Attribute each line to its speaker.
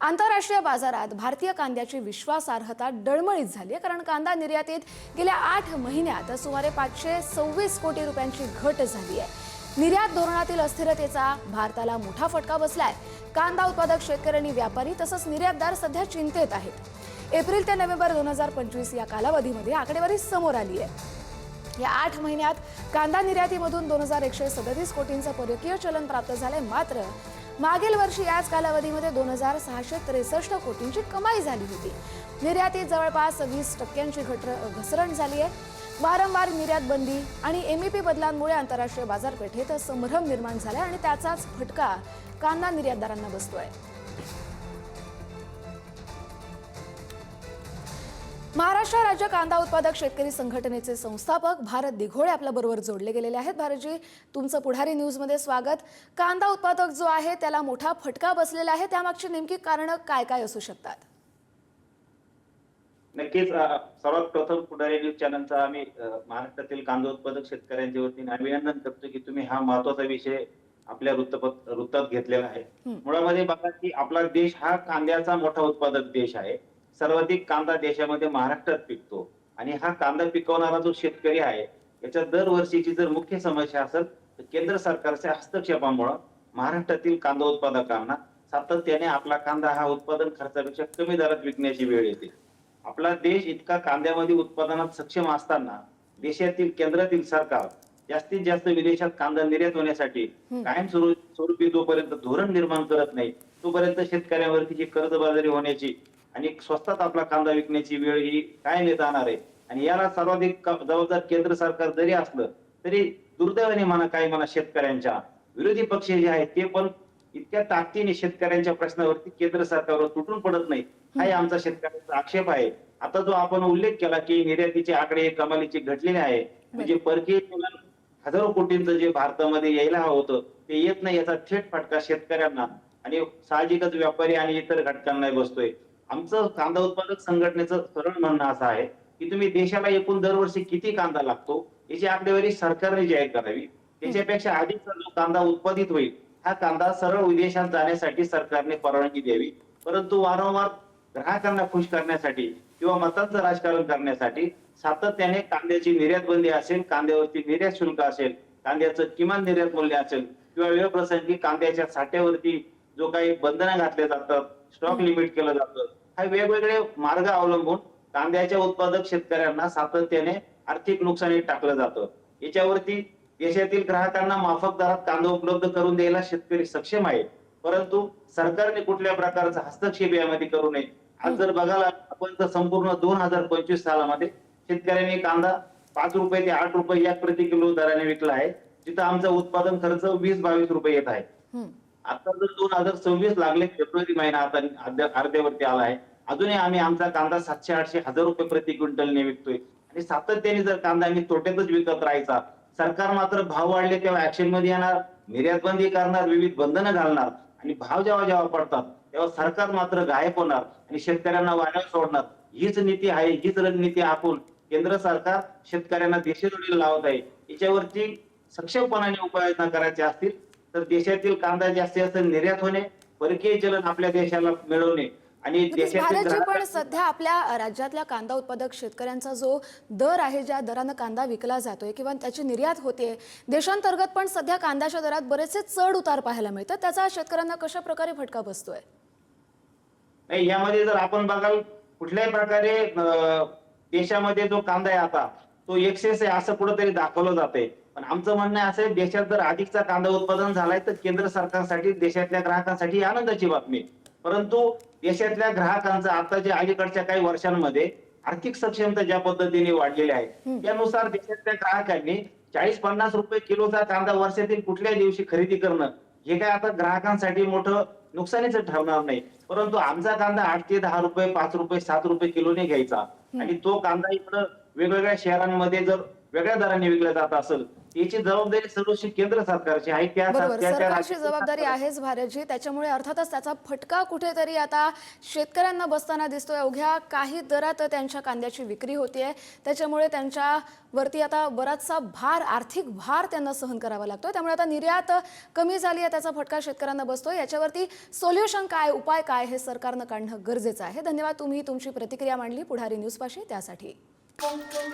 Speaker 1: आंतरराष्ट्रीय बाजारात भारतीय कांद्याची विश्वासार्हता डळमळीत झाली आहे कारण कांदा निर्यातीत गेल्या आठ महिन्यात सुमारे पाचशे सव्वीस कोटी रुपयांची घट झाली आहे. निर्यात धोरणातील अस्थिरतेचा भारताला मोठा फटका बसलाय. कांदा उत्पादक शेतकरी आणि व्यापारी तसंच निर्यातदार सध्या चिंतेत आहेत. एप्रिल ते नोव्हेंबर दोन हजार पंचवीस या कालावधीमध्ये आकडेवारी समोर आली आहे. या आठ महिन्यात कांदा निर्यातीमधून दोन हजार एकशे सदतीस कोटींचं परकीय चलन प्राप्त झालंय मात्र मागील वर्षी याच कालावधीमध्ये दोन हजार सहाशे त्रेसष्ट कोटींची कमाई झाली होती. निर्यातीत जवळपास वीस टक्क्यांची घट घसरण झाली आहे. वारंवार निर्यात बंदी आणि पी बदलांमुळे आंतरराष्ट्रीय बाजारपेठेत संभ्रम निर्माण झाला आणि त्याचाच फटका कांदा निर्यातदारांना बसतोय. महाराष्ट्र राज्य कांदा उत्पादक शेतकरी संघटनेचे संस्थापक भारत दिघोळे आपल्या बरोबर जोडले गेलेले आहेत. भारतजी तुमचं पुढारी न्यूजमध्ये स्वागत. कांदा उत्पादक जो आहे त्याला मोठा फटका बसलेला आहे. त्यामागची नेमकी कारणं काय काय असू शकतात?
Speaker 2: नक्कीच सर्वात प्रथम पुढारी न्यूज चॅनलचा आम्ही महाराष्ट्रातील कांदा उत्पादक शेतकऱ्यांच्या वतीने अभिनंदन करतो की तुम्ही हा महत्त्वाचा विषय आपल्या वृत्तपत वृत्तात घेतलेला आहे. मुळामध्ये बघा की आपला देश हा कांद्याचा मोठा उत्पादक देश आहे. सर्वाधिक कांदा देशामध्ये महाराष्ट्रात पिकतो आणि हा कांदा पिकवणारा जो शेतकरी आहे याच्या दरवर्षीची जर मुख्य समस्या असेल तर केंद्र सरकारच्या हस्तक्षेपामुळं महाराष्ट्रातील कांदा उत्पादकांना सातत्याने आपला कांदा हा उत्पादन खर्चापेक्षा कमी दरात विकण्याची वेळ येते आपला देश इतका कांद्यामध्ये उत्पादनात सक्षम असताना देशातील केंद्रातील सरकार जास्तीत जास्त विदेशात कांदा निर्यात होण्यासाठी. कायम स्वरू- स्वरूपी जोपर्यंत धोरण निर्माण करत नाही तोपर्यंत शेतकऱ्यांवरती कर्जबाजारी होण्याची आणि स्वस्तात आपला कांदा विकण्याची वेळ ही येत जाणार आहे. आणि याला सर्वाधिक जबाबदार केंद्र सरकार जरी असलं तरी दुर्दैवाने म्हणा काही म्हणा शेतकऱ्यांच्या विरोधी पक्ष जे आहेत ते पण इतक्या ताकदीने शेतकऱ्यांच्या प्रश्नावरती केंद्र सरकारवर तुटून पडत नाही हाही आमचा शेतकऱ्यांचा आक्षेप आहे. आता जो आपण उल्लेख केला की निर्यातीचे आकडे कमालीचे घटलेले आहे. म्हणजे परकीय चलन हजारो कोटींचं जे भारतामध्ये यायला हवं होतं ते येत नाही याचा थेट फटका शेतकऱ्यांना. आणि साहजिकच व्यापारी आणि इतर घटकांना बसतोय. आमचं कांदा उत्पादक संघटनेचं सरळ म्हणणं असं आहे की तुम्ही देशाला एकूण दरवर्षी किती कांदा लागतो याची आकडेवारी सरकारने जाहीर करावी. त्याच्यापेक्षा अधिक जो कांदा उत्पादित होईल हा कांदा सरळ विदेशात जाण्यासाठी सरकारने परवानगी द्यावी. परंतु वारंवार ग्राहकांना खुश करण्यासाठी किंवा मतांचं राजकारण करण्यासाठी सातत्याने कांद्याची निर्यात बंदी असेल कांद्यावरती निर्यात शुल्क असेल कांद्याचं किमान निर्यात मूल्य असेल किंवा वेळप्रसंगी कांद्याच्या साठ्यावरती जो काही बंधनं घातले जातात स्टॉक लिमिट केलं जातं. हा वेगवेगळे मार्ग अवलंबून कांद्याच्या उत्पादक शेतकऱ्यांना सातत्याने आर्थिक नुकसानी टाकलं जातं. याच्यावरती देशातील ग्राहकांना माफक दरात कांदा उपलब्ध करून द्यायला शेतकरी सक्षम आहे परंतु सरकारने कुठल्या प्रकारचा हस्तक्षेप यामध्ये करू नये. आज जर बघायला आपण तर संपूर्ण दोन हजार पंचवीस सालामध्ये शेतकऱ्यांनी कांदा पाच रुपये ते आठ रुपये या प्रति किलो दराने विकला आहे. जिथं आमचा उत्पादन खर्च वीस बावीस रुपये येत आहे. आता जर दोन हजार सव्वीस लागले फेब्रुवारी महिना आता अर्ध्यावरती आला आहे अजूनही आम्ही आमचा कांदा सातशे आठशे हजार रुपये प्रति क्विंटलने विकतोय आणि सातत्याने जर कांदा आम्ही तोट्यातच विकत राहायचा सरकार मात्र भाव वाढले तेव्हा ऍक्शनमध्ये येणार निर्यात बंदी करणार विविध बंधनं घालणार आणि भाव जेव्हा जेव्हा पडतात तेव्हा सरकार मात्र गायब होणार आणि शेतकऱ्यांना वाण्यावर सोडणार. हीच नीती आहे हीच रणनीती आपण केंद्र सरकार शेतकऱ्यांना देशोडीला लावत आहे. याच्यावरती सक्षमपणाने उपाययोजना करायच्या असतील तर देशातील कांदा जास्तीत जास्त निर्यात होणे परकीय चलन आपल्या देशाला मिळवणे आणि
Speaker 1: भारतजी पण सध्या आपल्या राज्यातल्या कांदा उत्पादक शेतकऱ्यांचा जो दर आहे ज्या दरानं कांदा विकला जातोय किंवा त्याची निर्यात होते देशांतर्गत पण सध्या कांद्याच्या दरात बरेचसे चढ उतार पाहायला मिळतात. त्याचा शेतकऱ्यांना कशा प्रकारे फटका बसतोय?
Speaker 2: नाही यामध्ये जर आपण बघाल कुठल्याही प्रकारे देशामध्ये जो कांदा आहे आता तो आहे असं कुठंतरी दाखवलं जातंय. पण आमचं म्हणणं असं आहे देशात जर अधिकचा कांदा उत्पादन झालाय तर केंद्र सरकारसाठी देशातल्या ग्राहकांसाठी आनंदाची बातमी परंतु देशातल्या ग्राहकांचं आता जे अलीकडच्या काही वर्षांमध्ये आर्थिक सक्षमता ज्या पद्धतीने वाढलेली आहे त्यानुसार देशातल्या ग्राहकांनी चाळीस पन्नास रुपये किलोचा कांदा वर्षातील कुठल्या दिवशी खरेदी करणं हे काय आता ग्राहकांसाठी मोठं नुकसानीच ठरणार नाही. परंतु आमचा कांदा आठ ते दहा रुपये पाच रुपये सात रुपये किलोने घ्यायचा. आणि तो कांदा इकडं वेगवेगळ्या शहरांमध्ये जर वेगळ्या दराने विकला जात असेल याची जबाबदारी सर्वस्वी केंद्र सरकारची आहे. त्या
Speaker 1: सरकारची जबाबदारी आहेच भारतजी त्याच्यामुळे अर्थातच त्याचा फटका कुठेतरी आता शेतकऱ्यांना बसताना दिसतोय. अवघ्या काही दरात त्यांच्या कांद्याची विक्री होतीये. त्याच्यामुळे त्यांच्यावरती आता बराचसा भार आर्थिक भार त्यांना सहन करावा लागतोय. त्यामुळे आता निर्यात कमी झाली आहे त्याचा फटका शेतकऱ्यांना बसतोय. याच्यावरती सोल्युशन काय उपाय काय हे सरकारनं काढणं गरजेचं आहे. धन्यवाद. तुम्ही तुमची प्रतिक्रिया मांडली पुढारी न्यूजपाशी. त्यासाठी Música